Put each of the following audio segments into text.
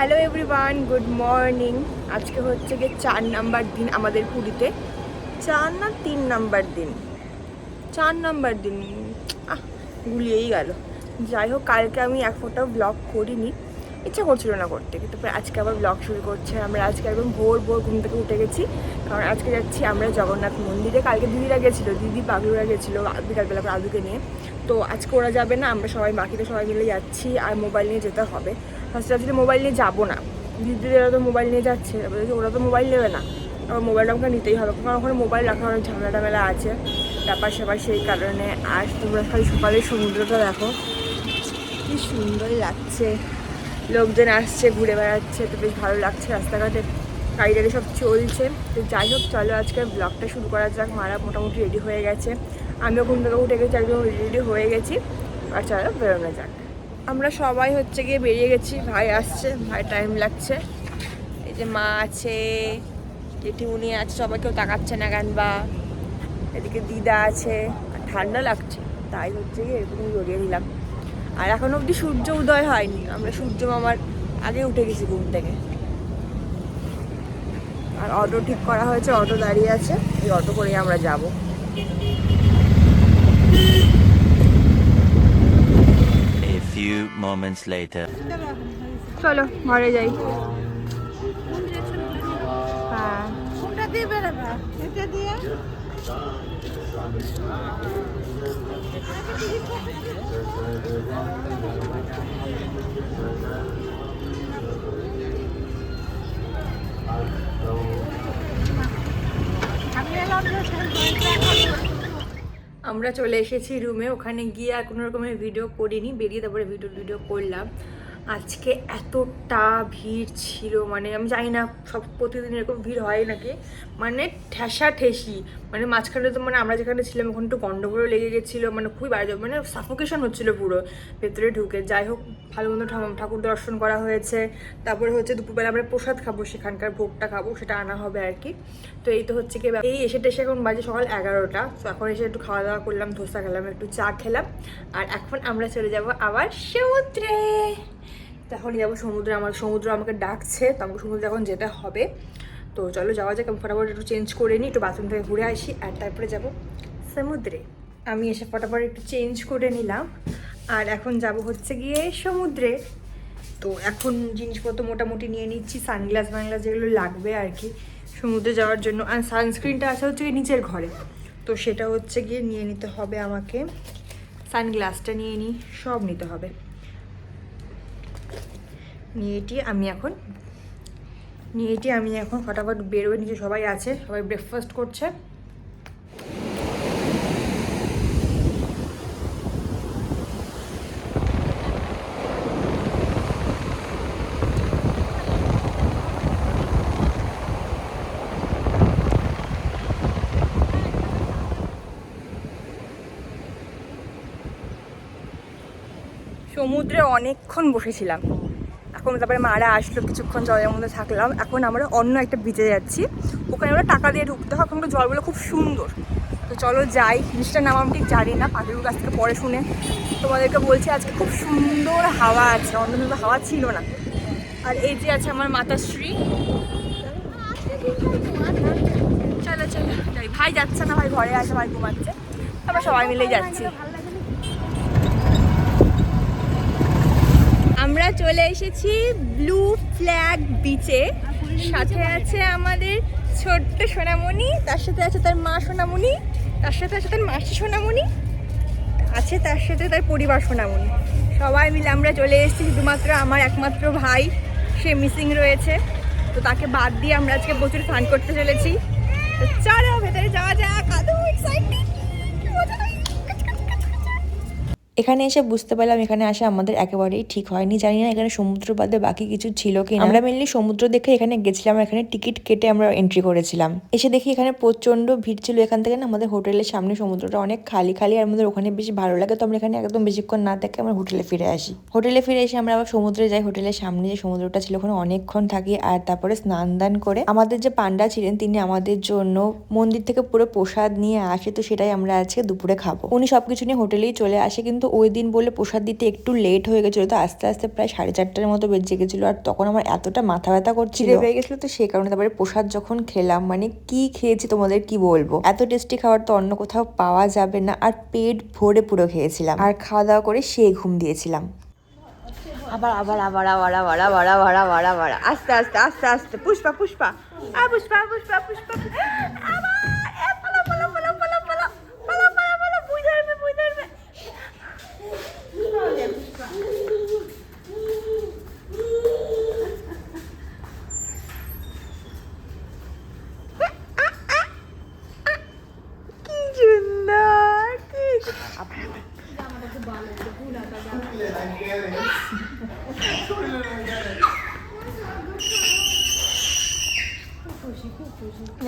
Hello everyone good morning আজকে হচ্ছে গিয়ে চার নাম্বার দিন আমাদের পুরীতে। চার না তিন নাম্বার দিন? চার নাম্বার দিন। আহ গুলিয়েই গেল। যাই হোক, কালকে আমি এক ফোটাও ব্লগ করিনি। ইচ্ছা করছিল না করতে, কিন্তু আজকে আবার ব্লগ শুরু করছে। আমরা আজকে একদম ভোর ভোর ঘুম থেকে উঠে গেছি। কারণ আজকে যাচ্ছি আমরা জগন্নাথ মন্দিরে। কালকে দিদিরা গেছিল, দিদি পাগলুরা গেছিল বিকালবেলা আদুকে নিয়ে। তো আজকে ওরা যাবে না, আমরা সবাই বাকিতে সবাই মিলে যাচ্ছি, আর মোবাইল নিয়ে যেতে হবে। ফার্স্টে ভাবছি মোবাইল নিয়ে যাব না। দিদিরা তো মোবাইল নিয়ে যাচ্ছে ওরা তো মোবাইল নেবে না। আবার মোবাইলটা আমাকে নিতেই হবে, কারণ ওখানে মোবাইল রাখার অনেক ঝামেলা টামেলা আছে। ব্যাপার স্যাপার সেই কারণে আর তোমরা খালি সকালে সমুদ্রটা দেখো। কি সুন্দর লাগছে। লোকজন আসছে, ঘুরে বেড়াচ্ছে, তো বেশ ভালো লাগছে রাস্তাঘাটে। গাড়ি সব চলছে। তো যাই হোক, চলো আজকে ব্লগটা শুরু করা যাক। মারা মোটামুটি রেডি হয়ে গেছে। আমিও ঘুম থেকে উঠে গেছি, একদম রেডি হয়ে গেছি। আর চলো বেরোনো যাক। আমরা সবাই হচ্ছে গিয়ে বেরিয়ে গেছি। ভাই আসছে, ভাই টাইম লাগছে। এই যে মা আছে, জেঠিমুনি আছে, সবাই কেউ তাকাচ্ছে না কেন বা? এদিকে দিদা আছে, আর ঠান্ডা লাগছে, তাই হচ্ছে গিয়ে এরকমই জড়িয়ে দিলাম আর এখন অবধি সূর্য উদয় হয়নি, আমরা সূর্য মামার আগে উঠে গেছি ঘুম থেকে। আর অটো ঠিক করা হয়েছে অটো দাঁড়িয়ে আছে, এই অটো করেই আমরা যাব। Moments later. চলো ঘরে যাই হ্যাঁ আমি এলাম যে আমরা চলে এসেছি রুমে ওখানে গিয়ে আর কোনো রকমের ভিডিও করিনি। বেরিয়ে তারপরে ভিডিও ভিডিও করলাম। আজকে এতটা ভিড় ছিল মানে আমি জানি না, সব প্রতিদিন এরকম ভিড় হয় নাকি? মানে ঠেসা ঠেসি মানে মাঝখানে তো মানে আমরা যেখানে ছিলাম ওখানে একটু গন্ডগোলও লেগে গেছিল মানে খুবই বাজে মানে সাফোকেশন হচ্ছিল পুরো, ভেতরে ঢুকে। যাই হোক, ভালো মন্দ ঠাকুর দর্শন করা হয়েছে। তারপরে হচ্ছে দুপুরবেলা আমরা প্রসাদ খাব, সেখানকার ভোগটা খাব, সেটা আনা হবে আর কি। তো এই তো হচ্ছে কি এই এসে টেসে এখন বাজে সকাল এগারোটা, তো এখন এসে একটু খাওয়া দাওয়া করলাম, ধোসা খেলাম, একটু চা খেলাম। আর এখন আমরা চলে যাব আবার সমুদ্রে। তখন যাব সমুদ্রে, আমার সমুদ্র আমাকে ডাকছে, তো আমাকে সমুদ্রে এখন যেতে হবে। তো চলো যাওয়া যাক, আমি ফটাফট একটু চেঞ্জ করে নিই, একটু বাথরুম থেকে ঘুরে আসি, আর তারপরে যাব সমুদ্রে। আমি এসে ফটাফট একটু চেঞ্জ করে নিলাম, আর এখন যাব হচ্ছে গিয়ে সমুদ্রে। তো এখন জিনিসপত্র মোটামুটি নিয়ে নিচ্ছি সানগ্লাস বাংলাস যেগুলো লাগবে আর কি, সমুদ্রে যাওয়ার জন্য। আর সানস্ক্রিনটা আছে হচ্ছে নিচের ঘরে, তো সেটা হচ্ছে গিয়ে নিয়ে নিতে হবে আমাকে। সানগ্লাসটা নিয়ে নিই, সব নিতে হবে। নিয়ে এটি আমি এখন নিয়ে এটি আমি এখন ফটাফট বেরোয় নিচে সবাই আছে, সবাই ব্রেকফাস্ট করছে। সমুদ্রে অনেকক্ষণ বসেছিলাম। এখন তারপরে মারা আসলো, কিছুক্ষণ জলের মধ্যে থাকলাম। এখন আমরা অন্য একটা বিচে যাচ্ছি। ওখানে আমরা টাকা দিয়ে ঢুকতে হয়। ওখানকার জলগুলো খুব সুন্দর। তো চলো যাই। জিনিসটার নাম আমি ঠিক জানি না। পাখির কাছ থেকে পরে শুনে তোমাদেরকে বলছি, আজকে খুব সুন্দর হাওয়া আছে। অন্য হাওয়া ছিল না। আর এই যে আছে আমার মাতাশ্রী। চলো চলো ভাই যাচ্ছে না, ভাই ঘরে আছে, ভাই ঘুমাচ্ছে। আমরা সবাই মিলে যাচ্ছি। আমরা চলে এসেছি ব্লু ফ্ল্যাগ বিচে সাথে আছে আমাদের ছোট্ট সোনামণি, তার সাথে আছে তার মা সোনামণি, তার সাথে আছে তার মাসি সোনামণি, আছে তার সাথে তার পরিবার সোনামণি। সবাই মিলে আমরা চলে এসেছি, শুধুমাত্র আমার একমাত্র ভাই, সে মিসিং রয়েছে। তো তাকে বাদ দিয়ে আমরা আজকে প্রচুর ফান করতে চলেছি। তো চলো ভেতরে যাওয়া যাক, আদৌ এক্সাইটেড এখানে এসে বুঝতে পারলাম এখানে আসা আমাদের একেবারেই ঠিক হয়নি। জানি না এখানে সমুদ্র বাদে বাকি কিছু ছিল কি আমরা মেনলি সমুদ্র দেখে এখানে গেছিলাম, এখানে টিকিট কেটে আমরা এন্ট্রি করেছিলাম। এসে দেখি এখানে প্রচণ্ড ভিড় ছিল এখান থেকে না, আমাদের হোটেলের সামনে সমুদ্রটা অনেক খালি খালি আর আমাদের ওখানে বেশি ভালো লাগে। তো আমরা এখানে একদম বেশিক্ষণ না থেকে আমরা হোটেলে ফিরে আসি। হোটেলে ফিরে এসে আমরা আবার সমুদ্রে যাই। হোটেলের সামনে যে সমুদ্রটা ছিল ওখানে অনেকক্ষণ থাকি আর তারপরে স্নান দান করে আমাদের যে পান্ডা ছিলেন, তিনি আমাদের জন্য মন্দির থেকে পুরো প্রসাদ নিয়ে আসে। তো সেটাই আমরা আজকে দুপুরে খাব। উনি সবকিছু নিয়ে হোটেলেই চলে আসে। কিন্তু ওই দিন বলে প্রসাদ দিতে একটু লেট হয়ে গেছিল তো আস্তে আস্তে প্রায় সাড়ে চারটার মতো বেজে গেছিল। আর তখন আমার এতটা মাথা ব্যথা করছিল হয়ে গেছিল তো সেই কারণে তারপরে প্রসাদ যখন খেলাম মানে কি খেয়েছি তোমাদের কি বলব? এত টেস্টি খাবার তো অন্য কোথাও পাওয়া যাবে না আর পেট ভরে পুরো খেয়েছিলাম। আর খাওয়া দাওয়া করে সে ঘুম দিয়েছিলাম। আবার আবার আবার আবার আবার আবার আবার আবার আবার আস্তে আস্তে আস্তে আস্তে পুষ্পা পুষ্পা আ পুষ্পা পুষ্পা পুষ্পা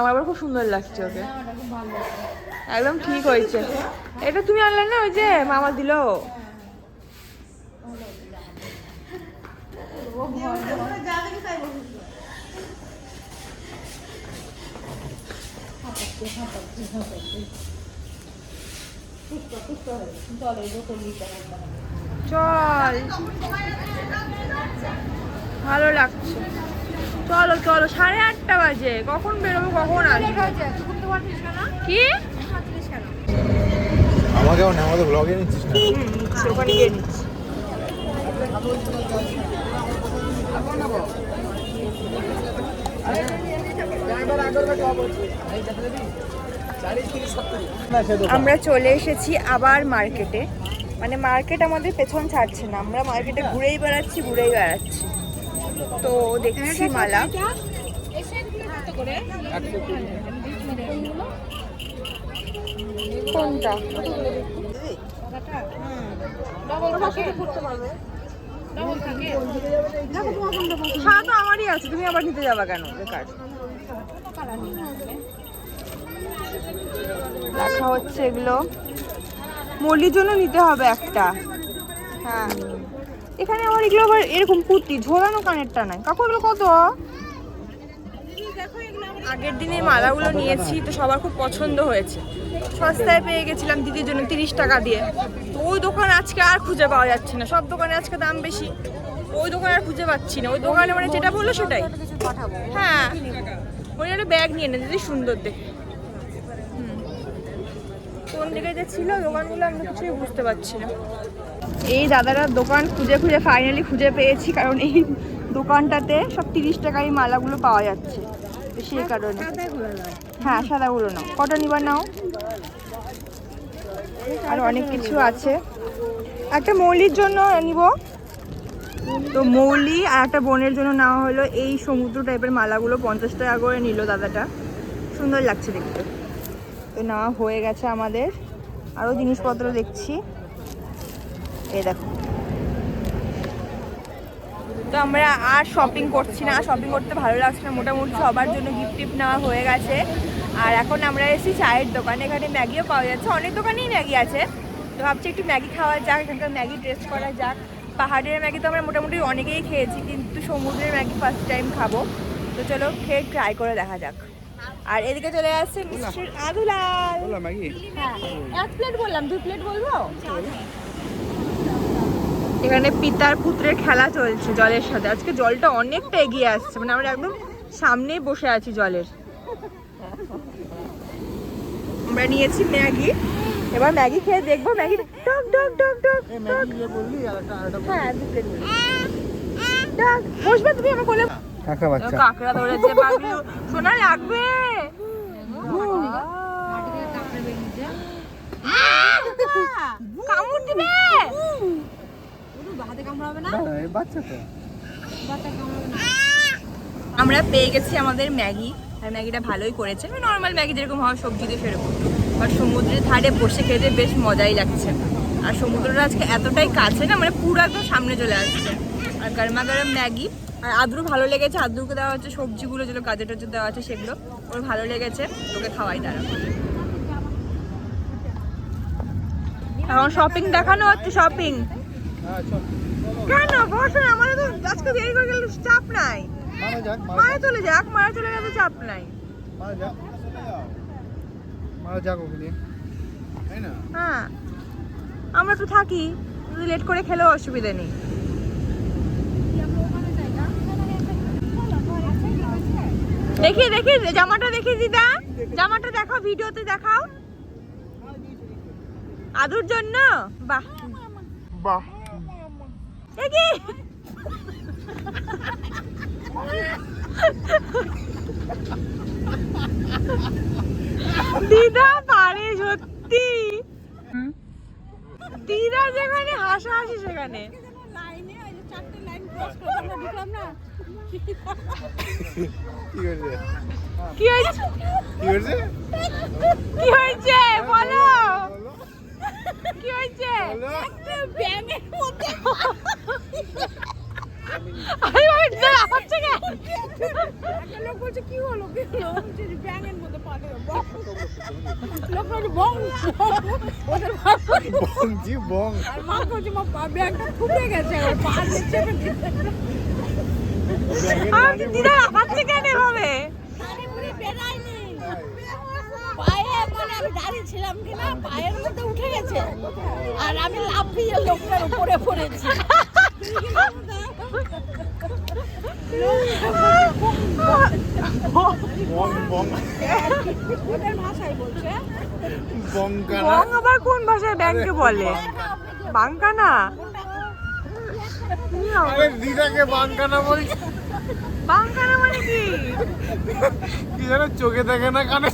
আমার খুব সুন্দর লাগছে ওকে। একদম ঠিক হয়েছে। এটা তুমি আনলে না ওই যে মামা দিল? চল। ভালো লাগছে। চলো চলো সাড়ে আটটা বাজে। কখন বেরোবো কখন আসব? কি? আমাকেও না আমাদের ব্লগে নিচ্ছিস না? হুম, ওখানে গিয়ে নিচ্ছি। আমরা চলে এসেছি আবার মার্কেটে। মানে মার্কেট আমাদের পেছন ছাড়ছে না। আমরা মার্কেটে ঘুরেই বেড়াচ্ছি ঘুরেই বেড়াচ্ছি। তো দেখছি মালা। কোনটা? হ্যাঁ আমারই আছে। তুমি আবার নিতে যাবা কেন? বেকার। দেখা হচ্ছে এগুলো। মল্লির জন্য নিতে হবে একটা। হ্যাঁ। এখানে আবার এগুলো আবার এরকম পুঁতি ঝোলানো কানেরটা নাই। কাকু এগুলো কত? আগের দিনের মালাগুলো নিয়েছি তো সবার খুব পছন্দ হয়েছে। সস্তায় পেয়ে গেছিলাম দিদির জন্য তিরিশ টাকা দিয়ে। তো ওই দোকান আজকে আর খুঁজে পাওয়া যাচ্ছে না। সব দোকানে আজকে দাম বেশি। ওই দোকানে আর খুঁজে পাচ্ছি না। ওই দোকানে মানে যেটা বলল সেটাই। হ্যাঁ। ওই একটা ব্যাগ নিয়ে নে দিদি সুন্দর দেখে। কোন দিকে যে ছিল দোকানগুলো আমি তো কিছুই বুঝতে পারছি না। এই দাদারা দোকান খুঁজে খুঁজে ফাইনালি খুঁজে পেয়েছি, কারণ এই দোকানটাতে সব তিরিশ টাকারই মালাগুলো পাওয়া যাচ্ছে। সেই কারণে। হ্যাঁ সাদাগুলো নাও। কটা নিবার নাও? আর অনেক কিছু আছে। একটা মৌলির জন্য নিব। তো মৌলি আর একটা বোনের জন্য নেওয়া হলো। এই সমুদ্র টাইপের মালাগুলো পঞ্চাশ টাকা করে নিল দাদাটা। সুন্দর লাগছে দেখতে। তো হয়ে গেছে আমাদের। আরও জিনিসপত্র দেখছি। এই দেখো। তো আমরা আর শপিং করছি না। শপিং করতে ভালো লাগছে না। মোটামুটি সবার জন্য গিফট টিফট নেওয়া হয়ে গেছে। আর এখন আমরা এসেছি চায়ের দোকানে। এখানে ম্যাগিও পাওয়া যাচ্ছে। অনেক দোকানেই ম্যাগি আছে। তো ভাবছি একটু ম্যাগি খাওয়া যাক, এখানকার ম্যাগি টেস্ট করা যাক। পাহাড়ের ম্যাগি তো আমরা মোটামুটি অনেকেই খেয়েছি, কিন্তু সমুদ্রের ম্যাগি ফার্স্ট টাইম খাব। তো চলো খেয়ে ট্রাই করে দেখা যাক। আর এদিকে চলে আসছে মিস্টার আদুলাল। ম্যাগি হ্যাঁ এক প্লেট বললাম দুই প্লেট বলব? এখানে পিতার পুত্রের খেলা চলছে জলের সাথে। আজকে জলটা অনেকটা এগিয়ে আসছে মানে আমরা একদম সামনেই বসে আছি জলের। আমরা নিয়েছি ম্যাগি। এবার ম্যাগি খেয়ে দেখব ম্যাগি আর একটা আর একটা হ্যাঁ টক বসবে তুমি আমার কোলে। বাচ্চা। কাঁকড়া ধরেছে সোনা লাগবে কামড় দিবে? দাঁড়া, এই বাচ্চা তো। আমরা পেয়ে গেছি আমাদের ম্যাগি। আর ম্যাগিটা ভালোই করেছে। নর্মাল ম্যাগি যেরকম হয় সবজি দিয়ে সেরকম। আর সমুদ্রের ধারে বসে খেতে বেশ মজাই লাগছে। আর সমুদ্রটা আজকে এতটাই কাছে না মানে পুরো একদম সামনে চলে আসছে। আর গরমা গরম ম্যাগি। আর আদ্রু ভালো লেগেছে। আদ্রুকে দেওয়া হচ্ছে সবজিগুলো যেগুলো গাজর টাজর দেওয়া আছে সেগুলো। ওর ভালো লেগেছে। তোকে খাওয়াই তারা এখন শপিং দেখানো হচ্ছে শপিং কেন? বসে না আমাদের তো আজকে দেরি করে গেলে চাপ নাই। মারা চলে যাক মারা চলে গেলে চাপ নাই। মারা যাক মারা যাক ওকে নিয়ে তাই না? হ্যাঁ। আমরা তো থাকি লেট করে খেলেও অসুবিধা নেই। দেখি দেখি জামাটা দেখি দিদা। জামাটা দেখাও ভিডিওতে দেখাও। আদুর জন্য? বাহ। বাহ। দেখি দিদা পারে সত্যি। দিদা যেখানে হাসাহাসি সেখানে। লাইনে চারটে লাইন ক্রস করে আমরা ঢুকলাম না? কি হয়েছে? কি হয়েছে? কি হয়েছে? কি হয়েছে? বলো। কি হয়েছে? ব্যাঙের মধ্যে আরে ভাই দিদা লাফাচ্ছে কেন? একটা লোক বলছে কি হলো? কি হলো? বলছে ব্যাঙের মধ্যে পা দেবে। লোক বলছে বং ওদের বং জি বং। আর মা বলছে মা পা ব্যাংটা ফুটে গেছে আর পা দিচ্ছে। আর দিদা লাফাচ্ছে কেন এভাবে? পায়ে মানে আমি দাঁড়িয়ে ছিলাম কিনা পায়ের মধ্যে উঠে গেছে। আর আমি লাফিয়ে লোকটার উপরে পড়েছি। বং বংকানা আবার কোন ভাষায় ব্যাংকে বলে? বাঙ্কা না আরে দিদাকে বাংকানা বলছে। বাঙ্কা মানে কি? কি যেন চোখে দেখে না কানে।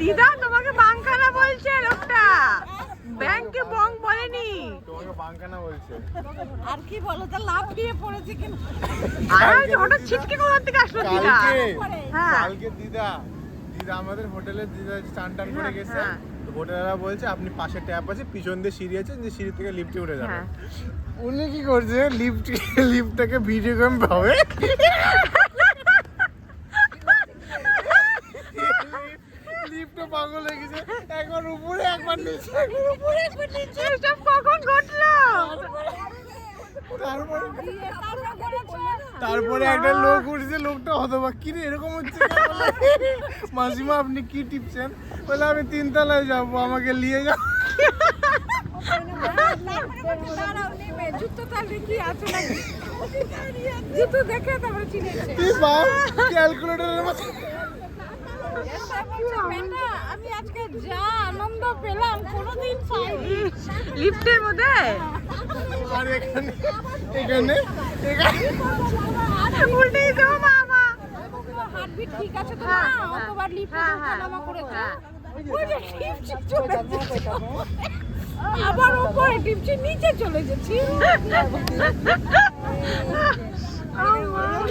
দিদা তোমাকে বাঙ্কারা বলছে লোকটা। ব্যাংকে বং বলেনি। তোমাকে বাংকানা বলছে। আর কি বলো তা লাফিয়ে পড়েছে কিনা? আর হঠাৎ ছিটকে কোথা থেকে আসলো দিদা? কালকে হ্যাঁ। দিদা দিদা আমাদের হোটেলে দিদা চান টান করে গেছে হ্যাঁ। হোটেলরা বলছে আপনি পাশে ট্যাপ আছে পিছন দিয়ে সিঁড়ি আছে যে সিঁড়ি থেকে লিফটে উঠে যাবেন। হ্যাঁ। উনি কি করছে? লিফট লিফটটাকে ভিডিও গেম ভাবে লিফটে পাগল হয়ে গেছে। একবার উপরে একবার নিচে। একবার উপরে একবার নিচে। এসব কখন ঘটলো? তারপরে একটা লোক উঠছে লোকটা হতবাক। কি রে এরকম হচ্ছে? মাসিমা আপনি কি টিপছেন? বলে আমি তিনতলায় যাব আমাকে নিয়ে যাও। আমি আজকে যা আনন্দ পেলাম কোনোদিন পাইনি। লিফটের মধ্যে? আর এখানে এখানে এখানে উল্টে দেবো মামা। হার্টবিট ঠিক আছে তো না হ্যাঁ, অতবার লিফটে ওঠানামা করেছে। ওই যে টিপছি চলে যাচ্ছে আবার উপরে টিপছি নিচে চলে যাচ্ছি।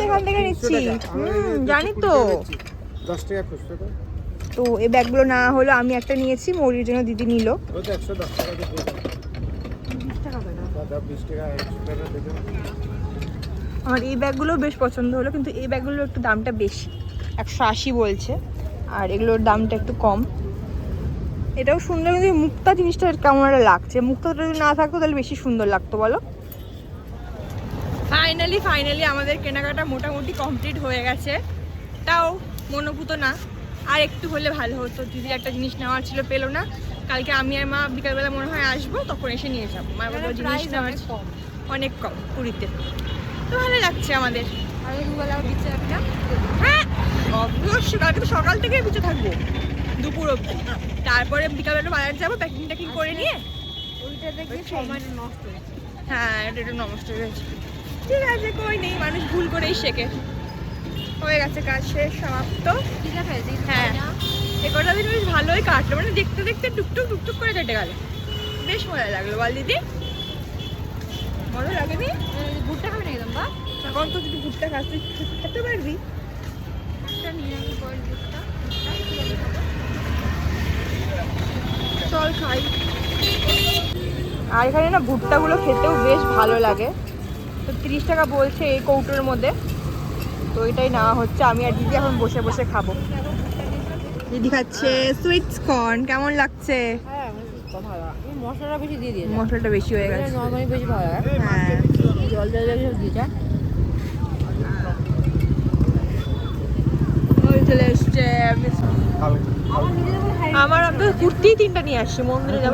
এখান থেকে নিচ্ছি। জানি তো। দশ টাকা খুচরো তো। তো এই ব্যাগগুলো না হলো আমি একটা নিয়েছি মৌরির জন্য দিদি নিল। ও তো একশো দশ টাকা দিয়ে বিশ টাকা একশো টাকা দেবে। আমার এই ব্যাগগুলো বেশ পছন্দ হলো কিন্তু এই ব্যাগগুলোর একটু দামটা বেশি। একশো আশি বলছে আর এগুলোর দামটা একটু কম। এটাও সুন্দর কিন্তু মুক্তা জিনিসটা কেমন একটা লাগছে। মুক্তাটা যদি না থাকতো তাহলে বেশি সুন্দর লাগতো বলো। ফাইনালি ফাইনালি আমাদের কেনাকাটা মোটামুটি কমপ্লিট হয়ে গেছে। তাও মনোভূত না। আর একটু হলে ভালো হতো। দিদির একটা জিনিস নেওয়ার ছিল পেল না। কালকে আমি আর মা বিকালবেলা মনে হয় আসব তখন এসে নিয়ে যাব। মা বলল জিনিস নেওয়ার অনেক কম। পুরীতে। তো ভালো লাগছে আমাদের। হ্যাঁ অবশ্যই কালকে তো সকাল থেকে বিচে থাকব। দুপুর অবধি। তারপরে বিকালবেলা বাজার যাব প্যাকিং ট্যাকিং করে নিয়ে। ওইটা দেখি সময় নষ্ট হ্যাঁ এটা নষ্ট হয়ে গেছে ঠিক আছে কই নেই মানুষ ভুল করেই শেখে। হয়ে গেছে কাজ শেষ সমাপ্ত। ঠিক আছে হ্যাঁ। এ কটা দিন বেশ ভালোই কাটলো মানে দেখতে দেখতে টুকটুক টুকটুক করে কেটে গেল। বেশ মজা লাগল বল দিদি। মজা লাগেনি? ভুট্টা খাবে না একদম বা এখন তো যদি ভুট্টা খাস তুই খেতে পারবি। ভুট্টা নিয়ে আমি পরে ভুট্টা চল খাই। আর এখানে না ভুট্টাগুলো খেতেও বেশ ভালো লাগে। তো তিরিশ টাকা বলছে এই কৌটোর মধ্যে। তো এটাই নেওয়া হচ্ছে। আমি আর দিদি এখন বসে বসে খাব। দিদি খাচ্ছে সুইট কর্ন কেমন লাগছে? হ্যাঁ ভালো। মশলাটা বেশি দিয়ে দিয়েছি। মশলাটা বেশি হয়ে গেছে। নর্মালি বেশি ভালো হ্যাঁ। জল জল জল দিয়েছে। চলে এসছে আমার আমি তো কুর্তি তিনটা নিয়ে আসছি মন্দিরে যাব।